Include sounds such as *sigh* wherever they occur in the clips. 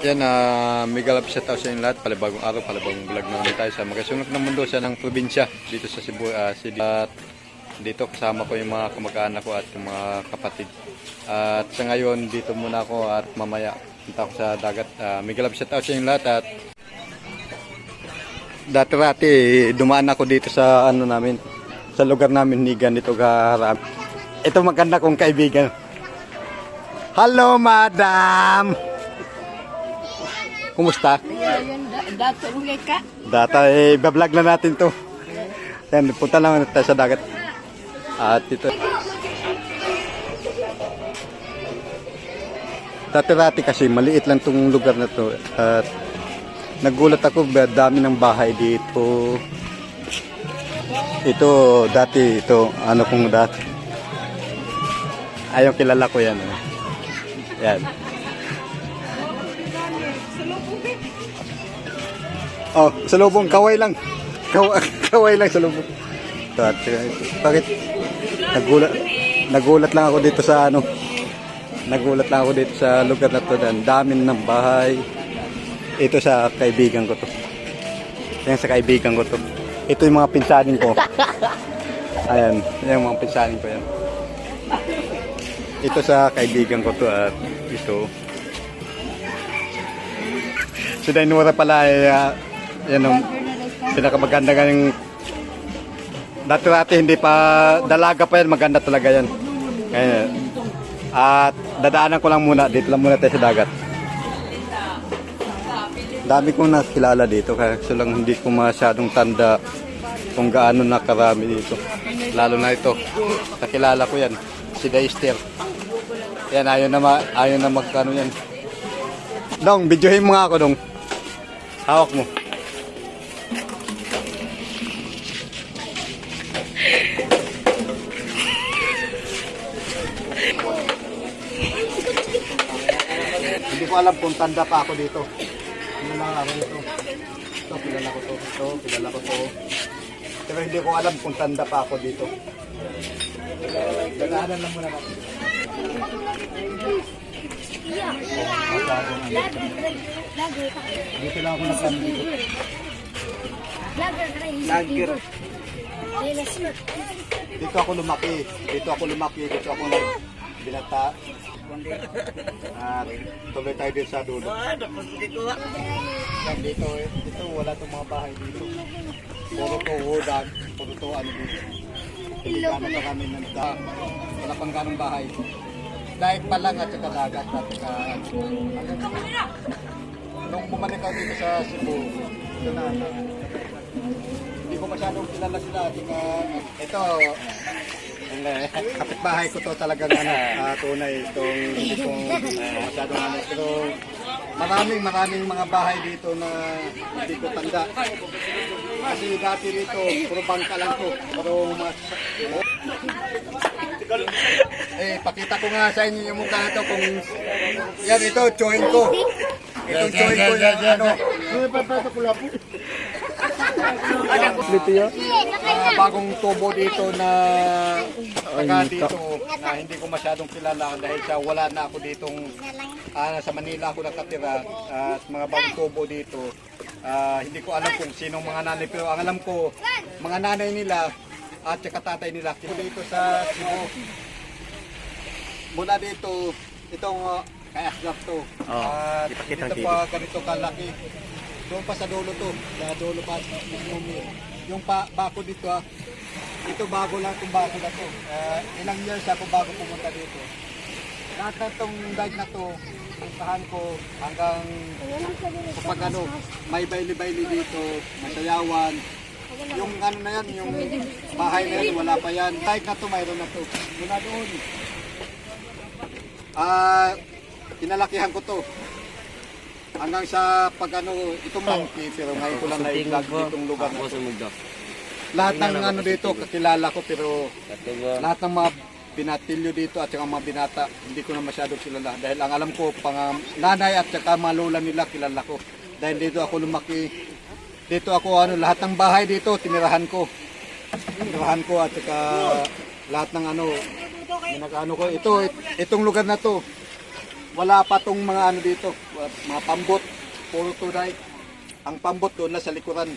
Yan, uh, mega love shout out sa inyo lahat. Palibagong araw, palibagong vlog na naman tayo sa magasunod ng mundo sa ng probinsya dito sa Cebu ah, City. At dito kasama ko yung mga kamag-anak ko at yung mga kapatid. At sa ngayon, dito muna ako at mamaya punta ako sa dagat. Uh, mega love shout out sa inyo lahat at dati-dati dumaan ako dito sa ano namin sa lugar namin Nigan dito kaharap. Ito maganda kong kaibigan. Hello, madam! Kumusta? Ayun, da- dato mo kay ka. Data, eh, bablog na natin to. Yan, punta lang tayo sa dagat. At ito. Dati-dati kasi maliit lang tong lugar na to. At nagulat ako, dami ng bahay dito. Ito, dati, ito, ano kung dati. Ayong kilala ko yan. eh. Yan. Oh, sa lubong, kaway lang. Kaw *laughs* kaway lang sa lubong. Uh, ito. Bakit? Nagulat, nagulat lang ako dito sa ano. Nagulat lang ako dito sa lugar na to. Ang dami ng bahay. Ito sa kaibigan ko to. Yan sa kaibigan ko to. Ito yung mga pinsanin ko. *laughs* Ayan, yan yung mga pinsanin ko yan. Ito sa kaibigan ko to at ito. Si Dainura pala ay ah, yan ang pinakamaganda ng dati-dati hindi pa dalaga pa yan maganda talaga yan. Kaya, at dadaanan ko lang muna dito lang muna tayo sa dagat. Dami kong nakilala dito kaya lang hindi ko masyadong tanda kung gaano nakarami dito. Lalo na ito nakilala ko yan si Deister yan ayaw na, ma, ayaw na magkano yan. Dong, videohin mo nga ako dong. Hawak mo ko alam kung tanda pa ako dito. Ano lang ako dito. Ito, kilala ko to. Ito, kilala ko to. Pero hindi ko alam kung tanda pa ako dito. Dadaanan lang muna ako. Dito lang ako nasan dito. Lager. Dito ako lumaki. Dito ako lumaki. Dito ako binata. At tuloy tayo din sa dulo. Yan dito eh. Dito wala itong mga bahay dito. Puro to wodan. Puro to ano dito. Hindi gano'n pa kami nagda. Wala pang ganong bahay. Dahil pa lang at saka dagat at saka nung bumalik ako dito sa Cebu, ito na, hindi ko masyadong kilala sila. Ito, kapitbahay ko to talagang ano, ah, tunay itong hindi ko ah, masyadong ano. Pero maraming maraming mga bahay dito na hindi ko tanda. Kasi dati dito, puro bangka lang to. Pero mas... Eh, pakita ko nga sa inyo yung mukha na to kung... Yan, ito, join ko. Itong join ko yung ano. Dito yun? Ah, bagong tubo dito na taga dito na hindi ko masyadong kilala dahil sa wala na ako ditong ah, sa Manila ako nakatira at mga bagong tubo dito. Ah, hindi ko alam kung sinong mga nanay pero ang alam ko mga nanay nila at saka tatay nila dito sa Cebu. Mula dito itong uh, kaya to at dito pa ganito kalaki doon pa sa dulo to. Sa dulo pa yung, yung pa, bako dito ah. Ito bago lang itong bako na to. Ah, ilang years ako bago pumunta dito. Lahat na itong guide na to puntahan ko hanggang kapag ano may baili-baili dito masayawan yung ano na yan yung bahay na yan wala pa yan. Guide na to mayroon na to. Mula doon. Ah kinalakihan ko to hanggang sa pag ano itong monkey pero ngayon ko lang na-vlog ditong lugar na to. lahat ng ano dito kakilala ko pero lahat ng mga binatilyo dito at saka mga binata hindi ko na masyado kilala. Dahil ang alam ko pang nanay at saka mga lola nila kilala ko. Dahil dito ako lumaki. Dito ako ano lahat ng bahay dito tinirahan ko. Tinirahan ko at saka lahat ng ano ano ko ito it- itong lugar na to wala pa tong mga ano dito, mga pambot, puro tunay. Ang pambot doon na sa likuran.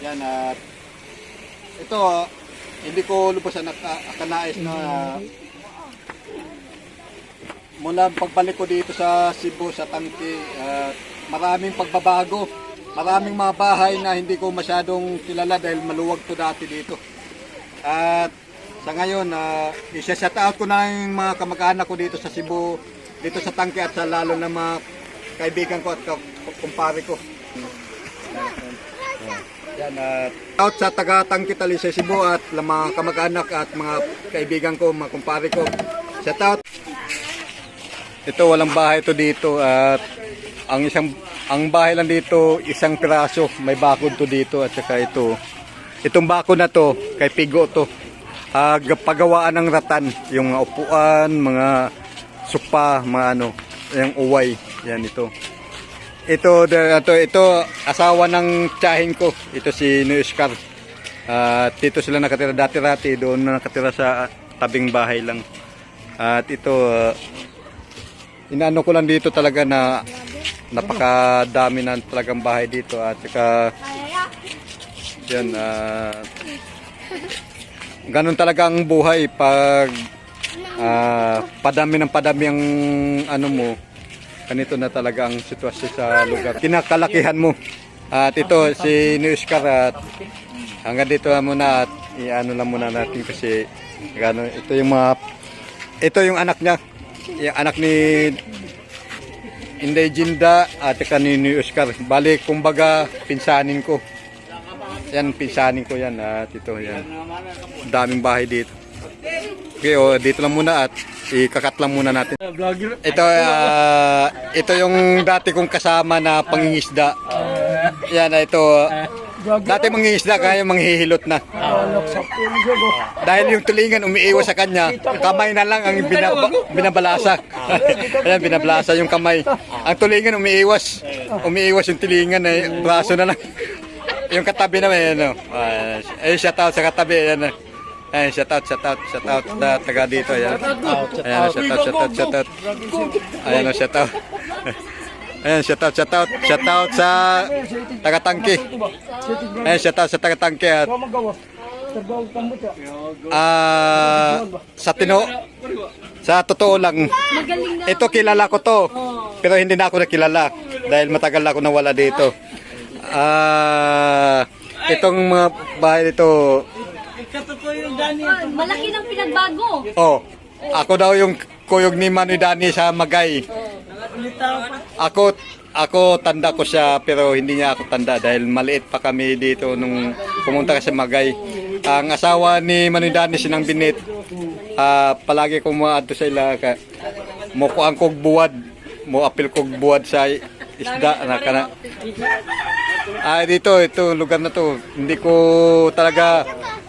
Yan at ito ah, hindi ko lubos na nakanais na ah, mula pagbalik ko dito sa Cebu sa Tangke at maraming pagbabago. Maraming mga bahay na hindi ko masyadong kilala dahil maluwag to dati dito. At sa ngayon, uh, isa-shout out ko na yung mga kamag-anak ko dito sa Cebu, dito sa Tangke at sa lalo na mga kaibigan ko at kumpare ko. Yan at out sa taga Tangke Tali sa Cebu at mga kamag-anak at mga kaibigan ko, mga kumpare ko. Shout out. Ito walang bahay ito dito at ang isang ang bahay lang dito isang piraso, may bakod to dito at saka ito. Itong bakod na to kay Pigo to. Ah, pagawaan ng ratan, yung upuan, mga supa, mga ano, yung uway, yan ito. Ito, ito, ito, asawa ng tsahin ko. Ito si Nuiskar. At dito sila nakatira dati-rati. Doon na nakatira sa tabing bahay lang. At ito, ah, inaano ko lang dito talaga na napakadami na talagang bahay dito. At saka, yan, ah, ganun talaga ang buhay pag ah, padami ng padami ang ano mo, ganito na talaga ang sitwasyon sa lugar. Kinakalakihan mo. At ito si Nuiskar at hanggang dito na muna at iano lang muna natin kasi gano ito yung mga ito yung anak niya. Yung anak ni Inday Jinda at saka ni Nuiskar. Bali kumbaga pinsanin ko. Yan pinsanin ko yan at ito yan. Daming bahay dito. Okay, oh, dito lang muna at ikakat lang muna natin. Ito ah, ito yung dati kong kasama na pangingisda. Yan ah, ito. Dati mangingisda kaya manghihilot na. Dahil yung tulingan umiiwas sa kanya, kamay na lang ang binaba, binabalasa. Ayan, binabalasa yung kamay. Ang tulingan umiiwas. Umiiwas yung tulingan eh, braso na lang. *laughs* Yung katabi naman, ano, uh, eh, shout out sa katabi, ano. Ayan, shout out, shout out, shout out sa taga dito, ayan. Ayan, shout out, shout out, shout out. Ayan, shout out. Ayan, shout out, shout out, shout out sa taga Tangke. Ayan, shout out sa taga Tangke at ah sa tino sa totoo lang na. ito kilala ko to pero hindi na ako nakilala dahil matagal na ako nawala dito ah itong mga bahay dito Malaki ng pinagbago. oh ako daw yung kuyog ni Manoy Dani sa Magay ako ako tanda ko siya pero hindi niya ako tanda dahil maliit pa kami dito nung pumunta ka sa Magay ang asawa ni Manoy Dani sinang binit ah palagi ko maadto sa ila ka mo ko ang kog buwad mo apil kog buwad sa isda na kana Ah, dito, ito, lugar na to. Hindi ko talaga...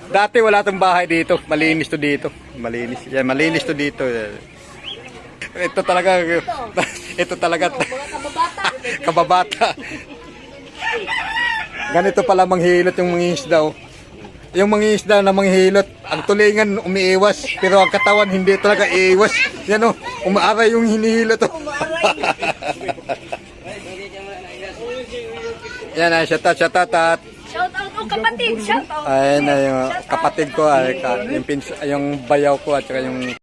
Dati wala tong bahay dito. Malinis to dito. Malinis. Yan, malinis to dito. Ito talaga... Ito talaga... *laughs* Kababata. Ganito pala manghilot yung mga isda, oh. Yung mga isda na manghilot, ang tulingan umiiwas, pero ang katawan hindi talaga iiwas. Yan oh, umaaray yung hinihilot oh. *laughs* Yan ay, shout out, shout out at Kapatid. Shout out. Ayun na yung kapatid ko, ay, ka, yung, pins, yung bayaw ko at saka yung